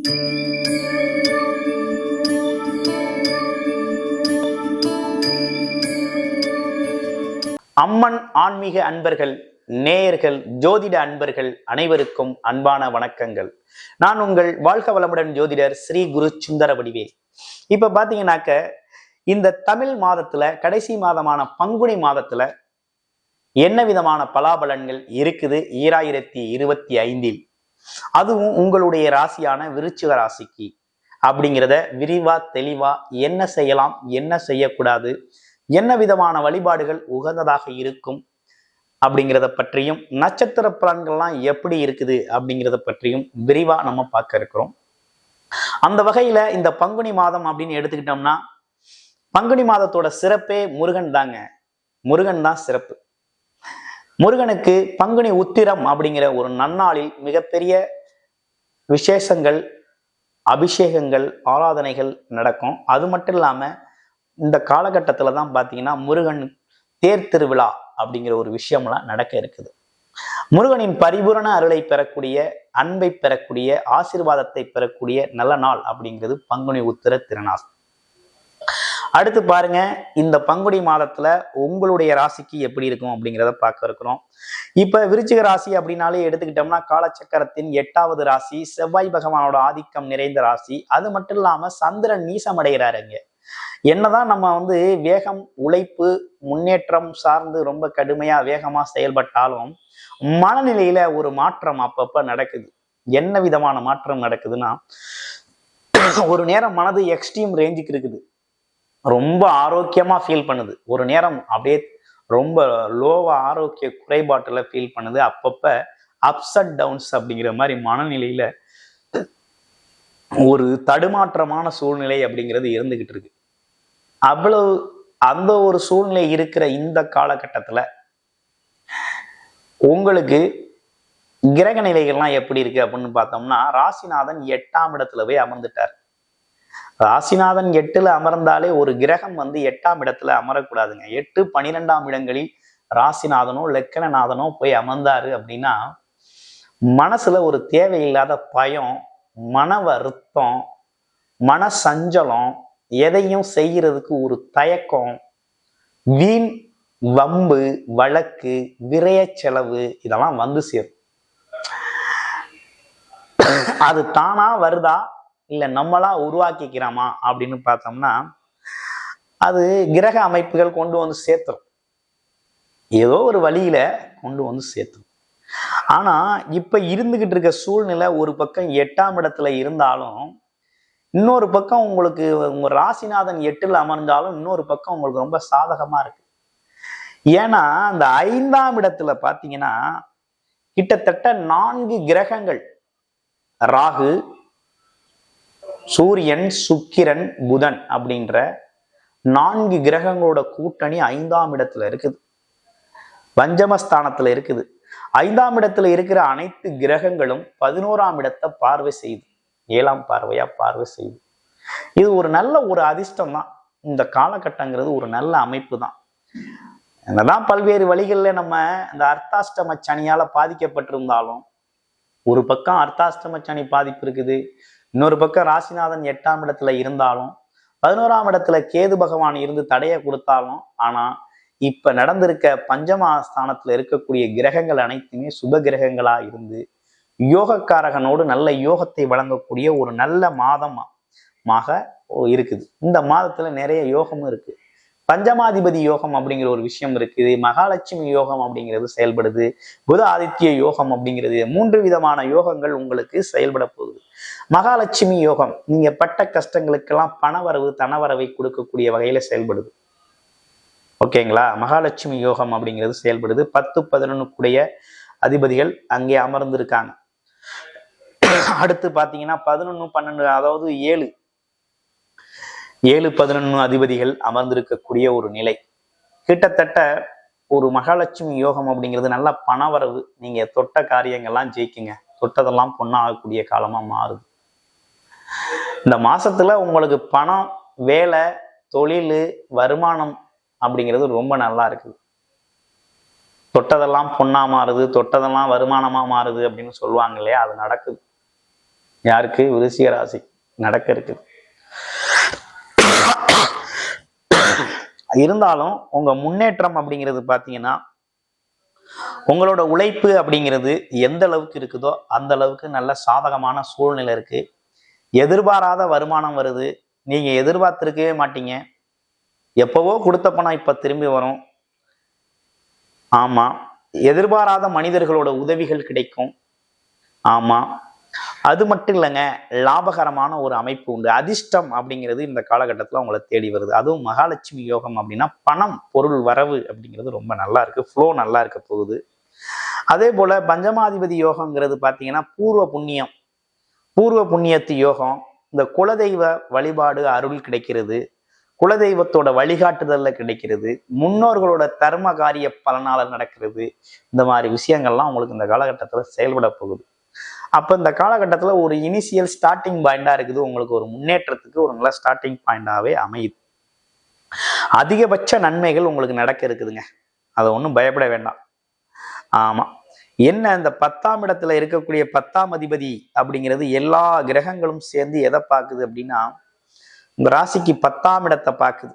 அம்மன் ஆன்மீக அன்பர்கள் நேயர்கள் ஜோதிட அன்பர்கள் அனைவருக்கும் அன்பான வணக்கங்கள். நான் உங்கள் வாழ்க வளமுடன் ஜோதிடர் ஸ்ரீ குரு சுந்தர வடிவே இப்ப பாத்தீங்கன்னாக்க இந்த தமிழ் மாதத்துல கடைசி மாதமான பங்குனி மாதத்துல என்ன விதமான பலாபலன்கள் இருக்குது? ஈராயிரத்தி இருபத்தி ஐந்தில். அதுவும் உங்களுடைய ராசியான விருச்சிக ராசிக்கு. அப்படிங்கிறத விரிவா தெளிவா என்ன செய்யலாம் என்ன செய்யக்கூடாது என்ன விதமான வழிபாடுகள் உகந்ததாக இருக்கும் அப்படிங்கிறத பற்றியும் நட்சத்திர பலன்கள்லாம் எப்படி இருக்குது அப்படிங்கிறத பற்றியும் விரிவா நம்ம பார்க்க இருக்கிறோம். அந்த வகையில இந்த பங்குனி மாதம் அப்படின்னு எடுத்துக்கிட்டோம்னா பங்குனி மாதத்தோட சிறப்பே முருகன் தாங்க. முருகன் தான் சிறப்பு. முருகனுக்கு பங்குனி உத்திரம் அப்படிங்கிற ஒரு நன்னாளில் மிகப்பெரிய விசேஷங்கள் அபிஷேகங்கள் ஆராதனைகள் நடக்கும். அது மட்டும் இல்லாம இந்த காலகட்டத்துல தான் பார்த்தீங்கன்னா முருகன் தேர் திருவிழா அப்படிங்கிற ஒரு விஷயம்லாம் நடக்க இருக்குது. முருகனின் பரிபூரண அருளை பெறக்கூடிய அன்பை பெறக்கூடிய ஆசிர்வாதத்தை பெறக்கூடிய நல்ல நாள் அப்படிங்கிறது பங்குனி உத்திர திருநாள். அடுத்து பாருங்க இந்த பங்குடி மாதத்துல உங்களுடைய ராசிக்கு எப்படி இருக்கும் அப்படிங்கிறத பார்க்க இருக்கிறோம். இப்ப விருச்சிக ராசி அப்படின்னாலே எடுத்துக்கிட்டோம்னா காலச்சக்கரத்தின் எட்டாவது ராசி செவ்வாய் பகவானோட ஆதிக்கம் நிறைந்த ராசி. அது மட்டும் இல்லாம சந்திரன் நீசம் அடைகிறாருங்க. என்னதான் நம்ம வந்து வேகம் உழைப்பு முன்னேற்றம் சார்ந்து ரொம்ப கடுமையா வேகமா செயல்பட்டாலும் மனநிலையில ஒரு மாற்றம் அப்பப்ப நடக்குது. என்ன விதமான மாற்றம் நடக்குதுன்னா ஒரு நேரம் மனது எக்ஸ்ட்ரீம் ரேஞ்சுக்கு இருக்குது. ரொம்ப ஆரோக்கியமா ஃபீல் பண்ணுது. ஒரு நேரம் அப்படியே ரொம்ப லோவா ஆரோக்கிய குறைபாட்டில் ஃபீல் பண்ணுது. அப்பப்போ அப்ஸ் அண்ட் டவுன்ஸ் அப்படிங்கிற மாதிரி மனநிலையில ஒரு தடுமாற்றமான சூழ்நிலை அப்படிங்கிறது இருந்துகிட்டு இருக்கு. அவ்வளவு அந்த ஒரு சூழ்நிலை இருக்கிற இந்த காலகட்டத்துல உங்களுக்கு கிரக நிலைகள்லாம் எப்படி இருக்கு அப்படின்னு பார்த்தோம்னா ராசிநாதன் எட்டாம் இடத்துல போய் அமர்ந்துட்டார். ராசிநாதன் எட்டுல அமர்ந்தாலே ஒரு கிரகம் வந்து எட்டாம் இடத்துல அமரக்கூடாதுங்க. எட்டு பனிரெண்டாம் இடங்களில் ராசிநாதனோ லக்கணநாதனோ போய் அமர்ந்தாரு அப்படின்னா மனசுல ஒரு தேவையில்லாத பயம் மன வருத்தம் மன சஞ்சலம் எதையும் செய்யறதுக்கு ஒரு தயக்கம் வீண் வம்பு வழக்கு விரய செலவு இதெல்லாம் வந்து சேரும். அது தானா வருதா? இல்லை நம்மளா உருவாக்கிக்கிறோமா அப்படின்னு பார்த்தோம்னா அது கிரக அமைப்புகள் கொண்டு வந்து சேர்த்துரும். ஏதோ ஒரு வழியில கொண்டு வந்து சேர்த்துரும். ஆனா இப்ப இருந்துகிட்டு இருக்க சூழ்நிலை ஒரு பக்கம் எட்டாம் இடத்துல இருந்தாலும் இன்னொரு பக்கம் உங்களுக்கு உங்க ராசிநாதன் எட்டுல அமர்ந்தாலும் இன்னொரு பக்கம் உங்களுக்கு ரொம்ப சாதகமா இருக்கு. ஏன்னா அந்த ஐந்தாம் இடத்துல பாத்தீங்கன்னா கிட்டத்தட்ட நான்கு கிரகங்கள் ராகு சூரியன் சுக்கிரன் புதன் அப்படின்ற நான்கு கிரகங்களோட கூட்டணி ஐந்தாம் இடத்துல இருக்குது. பஞ்சமஸ்தானத்துல இருக்குது. ஐந்தாம் இடத்துல இருக்கிற அனைத்து கிரகங்களும் பதினோராம் இடத்தை பார்வை செய்யுது. ஏழாம் பார்வையா பார்வை செய்யுது. இது ஒரு நல்ல ஒரு அதிர்ஷ்டம் தான். இந்த காலகட்டங்கிறது ஒரு நல்ல அமைப்பு தான். என்னதான் பல்வேறு வழிகளில் நம்ம இந்த அர்த்தாஷ்டம சனியால பாதிக்கப்பட்டிருந்தாலும் ஒரு பக்கம் அர்த்தாஷ்டம சனி பாதிப்பு இருக்குது. இன்னொரு பக்கம் ராசிநாதன் எட்டாம் இடத்துல இருந்தாலும் பதினோராம் இடத்துல கேது பகவான் இருந்து தடையை கொடுத்தாலும் ஆனா இப்ப நடந்திருக்க பஞ்சமா ஸ்தானத்துல இருக்கக்கூடிய கிரகங்கள் அனைத்துமே சுப கிரகங்களா இருந்து யோகக்காரகனோடு நல்ல யோகத்தை வழங்கக்கூடிய ஒரு நல்ல மாதமாக இருக்குது. இந்த மாதத்துல நிறைய யோகமும் இருக்கு. பஞ்சமாதிபதி யோகம் அப்படிங்கிற ஒரு விஷயம் இருக்குது. மகாலட்சுமி யோகம் அப்படிங்கிறது செயல்படுது. புத ஆதித்ய யோகம் அப்படிங்கிறது. மூன்று விதமான யோகங்கள் உங்களுக்கு செயல்பட மகாலட்சுமி யோகம் நீங்க பட்ட கஷ்டங்களுக்கெல்லாம் பணவரவு தனவரவை கொடுக்கக்கூடிய வகையில செயல்படுது. ஓகேங்களா? மகாலட்சுமி யோகம் அப்படிங்கிறது செயல்படுது. பத்து பதினொன்னுக்குடைய அதிபதிகள் அங்கே அமர்ந்திருக்காங்க. அடுத்து பாத்தீங்கன்னா பதினொன்னு பன்னெண்டு அதாவது ஏழு. ஏழு பதினொன்னு அதிபதிகள் அமர்ந்திருக்கக்கூடிய ஒரு நிலை. கிட்டத்தட்ட ஒரு மகாலட்சுமி யோகம் அப்படிங்கிறது நல்ல பணவரவு நீங்க தொட்ட காரியங்கள்லாம் ஜெயிக்குங்க. தொட்டதெல்லாம் பொண்ணாகக்கூடிய காலமாக மாறுது. இந்த மாசத்துல உங்களுக்கு பணம் வேலை தொழில் வருமானம் அப்படிங்கிறது ரொம்ப நல்லா இருக்குது. தொட்டதெல்லாம் பொண்ணா மாறுது தொட்டதெல்லாம் வருமானமா மாறுது அப்படின்னு சொல்லுவாங்க இல்லையா அது நடக்குது. யாருக்கு? விருசிக ராசி நடக்க இருக்குது. இருந்தாலும் உங்க முன்னேற்றம் அப்படிங்கிறது பாத்தீங்கன்னா உங்களோட உழைப்பு அப்படிங்கிறது எந்த அளவுக்கு இருக்குதோ அந்த அளவுக்கு நல்ல சாதகமான சூழ்நிலை இருக்கு. எதிர்பாராத வருமானம் வருது. நீங்க எதிர்பார்த்திருக்கவே மாட்டீங்க. எப்பவோ கொடுத்த பணம் இப்ப திரும்பி வரும். ஆமா. எதிர்பாராத மனிதர்களோட உதவிகள் கிடைக்கும். ஆமா. அது மட்டும் இல்லைங்க லாபகரமான ஒரு அமைப்பு உண்டு. அதிர்ஷ்டம் அப்படிங்கிறது இந்த காலகட்டத்தில் உங்களை தேடி வருது. அதுவும் மகாலட்சுமி யோகம் அப்படின்னா பணம் பொருள் வரவு அப்படிங்கிறது ரொம்ப நல்லா இருக்கு. ஃப்ளோ நல்லா இருக்க போகுது. அதே போல பஞ்சமாதிபதி யோகங்கிறது பார்த்தீங்கன்னா பூர்வ புண்ணியம். பூர்வ புண்ணியத்து யோகம் இந்த குலதெய்வ வழிபாடு அருள் கிடைக்கிறது. குலதெய்வத்தோட வழிகாட்டுதல்ல கிடைக்கிறது. முன்னோர்களோட தர்ம காரிய பலனால நடக்கிறது. இந்த மாதிரி விஷயங்கள்லாம் உங்களுக்கு இந்த காலகட்டத்தில் செயல்பட போகுது. அப்போ இந்த காலகட்டத்தில் ஒரு இனிஷியல் ஸ்டார்டிங் பாயிண்டாக இருக்குது. உங்களுக்கு ஒரு முன்னேற்றத்துக்கு ஒரு நல்ல ஸ்டார்டிங் பாயிண்டாகவே அமையுது. அதிகபட்ச நன்மைகள் உங்களுக்கு நடக்க இருக்குதுங்க. அதை ஒன்றும் பயப்பட வேண்டாம். ஆமாம் என்ன இந்த பத்தாம் இடத்துல இருக்கக்கூடிய பத்தாம் அதிபதி அப்படிங்கிறது எல்லா கிரகங்களும் சேர்ந்து எதை பார்க்குது அப்படின்னா இந்த ராசிக்கு பத்தாம் இடத்தை பார்க்குது.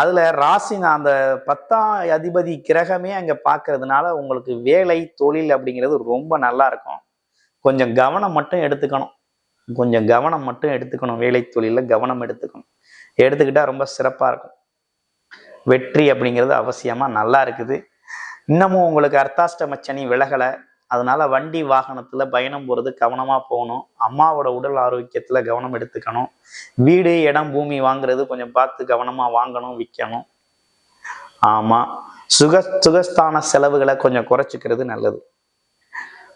அதுல ராசி அந்த பத்தாம் அதிபதி கிரகமே அங்க பார்க்கறதுனால உங்களுக்கு வேலை தொழில் அப்படிங்கிறது ரொம்ப நல்லா இருக்கும். கொஞ்சம் கவனம் மட்டும் எடுத்துக்கணும். கொஞ்சம் கவனம் மட்டும் எடுத்துக்கணும். வேலை தொழிலில் கவனம் எடுத்துக்கணும். எடுத்துக்கிட்டால் ரொம்ப சிறப்பாக இருக்கும். வெற்றி அப்படிங்கிறது அவசியமாக நல்லா இருக்குது. இன்னமும் உங்களுக்கு அர்த்தாஷ்டம சனி விலகலை. அதனால வண்டி வாகனத்துல பயணம் போறது கவனமா போகணும். அம்மாவோட உடல் ஆரோக்கியத்துல கவனம் எடுத்துக்கணும். வீடு இடம் பூமி வாங்குறது கொஞ்சம் பார்த்து கவனமா வாங்கணும் விற்கணும் ஆமா. சுக சுகஸ்தான செலவுகளை கொஞ்சம் குறைச்சிக்கிறது நல்லது.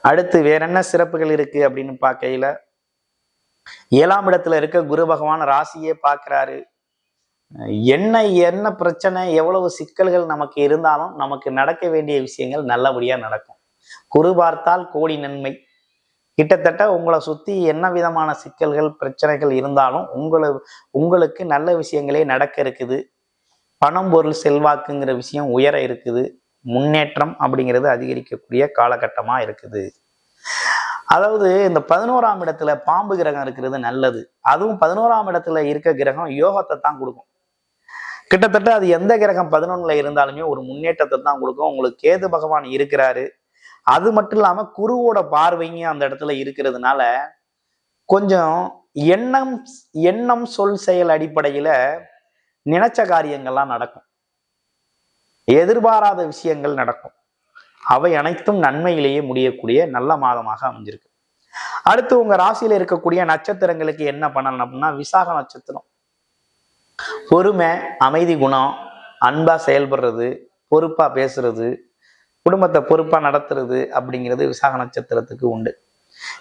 அடுத்து வேற என்ன சிறப்புகள் இருக்கு அப்படின்னு பார்க்கையில ஏழாம் இடத்துல இருக்க குரு பகவான் ராசியே பார்க்கிறாரு. என்ன என்ன பிரச்சனை எவ்வளவு சிக்கல்கள் நமக்கு இருந்தாலும் நமக்கு நடக்க வேண்டிய விஷயங்கள் நல்லபடியா நடக்கும். குரு பார்த்தால் கோடி நன்மை. கிட்டத்தட்ட உங்களை சுத்தி என்ன விதமான சிக்கல்கள் பிரச்சனைகள் இருந்தாலும் உங்களை உங்களுக்கு நல்ல விஷயங்களே நடக்க இருக்குது. பணம் பொருள் செல்வாக்குங்கிற விஷயம் உயர இருக்குது. முன்னேற்றம் அப்படிங்கிறது அதிகரிக்கக்கூடிய காலகட்டமா இருக்குது. அதாவது இந்த பதினோராம் இடத்துல பாம்பு கிரகம் இருக்கிறது நல்லது. அதுவும் பதினோராம் இடத்துல இருக்க கிரகம் யோகத்தை தான் கொடுக்கும். கிட்டத்தட்ட அது எந்த கிரகம் பதினொன்னுல இருந்தாலுமே ஒரு முன்னேற்றத்தை தான் கொடுக்கும். உங்களுக்கு கேது பகவான் இருக்கிறாரு. அது மட்டும் இல்லாம குருவோட பார்வையும் அந்த இடத்துல இருக்கிறதுனால கொஞ்சம் எண்ணம் எண்ணம் சொல் செயல் அடிப்படையில நினைச்ச காரியங்கள்லாம் நடக்கும். எதிர்பாராத விஷயங்கள் நடக்கும். அவை அனைத்தும் நன்மையிலேயே முடியக்கூடிய நல்ல மாதமாக அமைஞ்சிருக்கு. அடுத்து உங்க ராசியில இருக்கக்கூடிய நட்சத்திரங்களுக்கு என்ன பண்ணணும் அப்படின்னா விசாக நட்சத்திரம். பொறுமை அமைதி குணம் அன்பா செயல்படுறது பொறுப்பா பேசுறது குடும்பத்தை பொறுப்பா நடத்துறது அப்படிங்கிறது விசாக நட்சத்திரத்துக்கு உண்டு.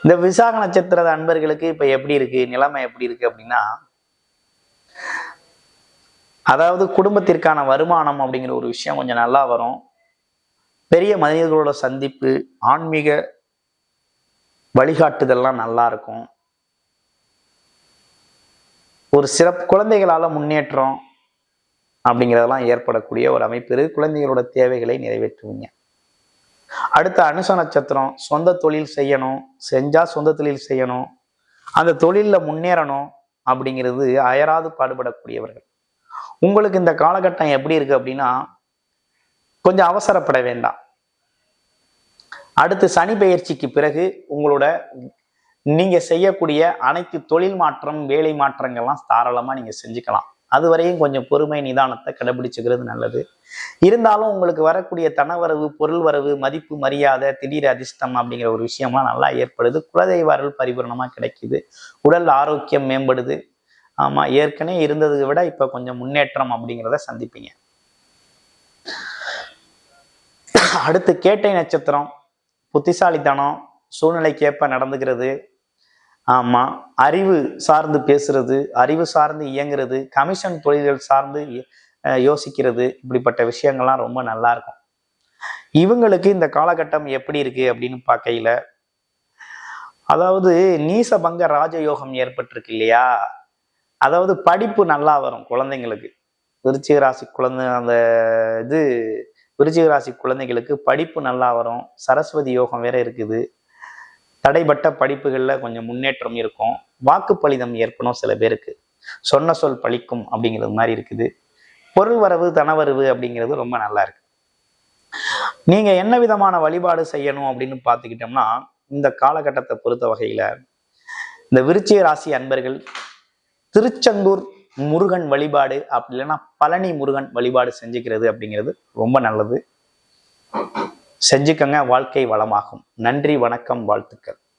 இந்த விசாக நட்சத்திர அன்பர்களுக்கு இப்ப எப்படி இருக்கு நிலைமை எப்படி இருக்கு அப்படின்னா அதாவது குடும்பத்திற்கான வருமானம் அப்படிங்கிற ஒரு விஷயம் கொஞ்சம் நல்லா வரும். பெரிய மனிதர்களோட சந்திப்பு ஆன்மீக வழிகாட்டுதல்லாம் நல்லா இருக்கும். ஒரு சிறப்பு குழந்தைகளால் முன்னேற்றம் அப்படிங்கிறதெல்லாம் ஏற்படக்கூடிய ஒரு அமைப்பு இருக்கு. குழந்தைகளோட தேவைகளை நிறைவேற்றுவீங்க. அடுத்த அனுச நட்சத்திரம் சொந்த தொழில் செய்யணும் செஞ்சா சொந்த தொழில் செய்யணும் அந்த தொழிலில் முன்னேறணும் அப்படிங்கிறது அயராது பாடுபடக்கூடியவர்கள். உங்களுக்கு இந்த காலகட்டம் எப்படி இருக்கு அப்படின்னா கொஞ்சம் அவசரப்பட வேண்டாம். அடுத்து சனி பெயர்ச்சிக்கு பிறகு உங்களோட நீங்க செய்யக்கூடிய அனைத்து தொழில் மாற்றம் வேலை மாற்றங்கள்லாம் தாராளமா நீங்க செஞ்சுக்கலாம். அது வரையும் கொஞ்சம் பொறுமை நிதானத்தை கடைபிடிச்சுக்கிறது நல்லது. இருந்தாலும் உங்களுக்கு வரக்கூடிய தனவரவு பொருள் வரவு மதிப்பு மரியாதை திடீர் அதிர்ஷ்டம் அப்படிங்கிற ஒரு விஷயம்லாம் நல்லா ஏற்படுது. குலதெய்வ அருள் பரிபூர்ணமா கிடைக்குது. உடல் ஆரோக்கியம் மேம்படுது. ஆமா ஏற்கனவே இருந்ததை விட இப்ப கொஞ்சம் முன்னேற்றம் அப்படிங்கிறத சந்திப்பீங்க. அடுத்து கேட்டை நட்சத்திரம் புத்திசாலித்தனம் சூழ்நிலைக்கேற்ப நடந்துக்கிறது. ஆமா அறிவு சார்ந்து பேசுறது அறிவு சார்ந்து இயங்குறது கமிஷன் தொழில்கள் சார்ந்து யோசிக்கிறது இப்படிப்பட்ட விஷயங்கள்லாம் ரொம்ப நல்லா இருக்கும். இவங்களுக்கு இந்த காலகட்டம் எப்படி இருக்கு அப்படின்னு பார்க்கையில அதாவது நீசபங்க ராஜயோகம் ஏற்பட்டிருக்கு இல்லையா? அதாவது படிப்பு நல்லா வரும் குழந்தைங்களுக்கு. விருச்சிக ராசி குழந்தை அந்த இது விருச்சிக ராசி குழந்தைகளுக்கு படிப்பு நல்லா வரும். சரஸ்வதி யோகம் வேற இருக்குது. தடைப்பட்ட படிப்புகளில் கொஞ்சம் முன்னேற்றம் இருக்கும். வாக்குப்பளிதம் ஏற்படும் சில பேருக்கு. சொன்ன சொல் பழிக்கும் அப்படிங்கிறது மாதிரி இருக்குது. பொருள் வரவு தனவரவு அப்படிங்கிறது ரொம்ப நல்லா இருக்கு. நீங்க என்ன விதமான வழிபாடு செய்யணும் அப்படின்னு பார்த்துக்கிட்டோம்னா இந்த காலகட்டத்தை பொறுத்த வகையில இந்த விருச்சிக ராசி அன்பர்கள் திருச்செந்தூர் முருகன் வழிபாடு அப்படி இல்லைன்னா பழனி முருகன் வழிபாடு செஞ்சுக்கிறது அப்படிங்கிறது ரொம்ப நல்லது. செஞ்சுக்கங்க வாழ்க்கை வளமாகும். நன்றி வணக்கம் வாழ்த்துக்கள்.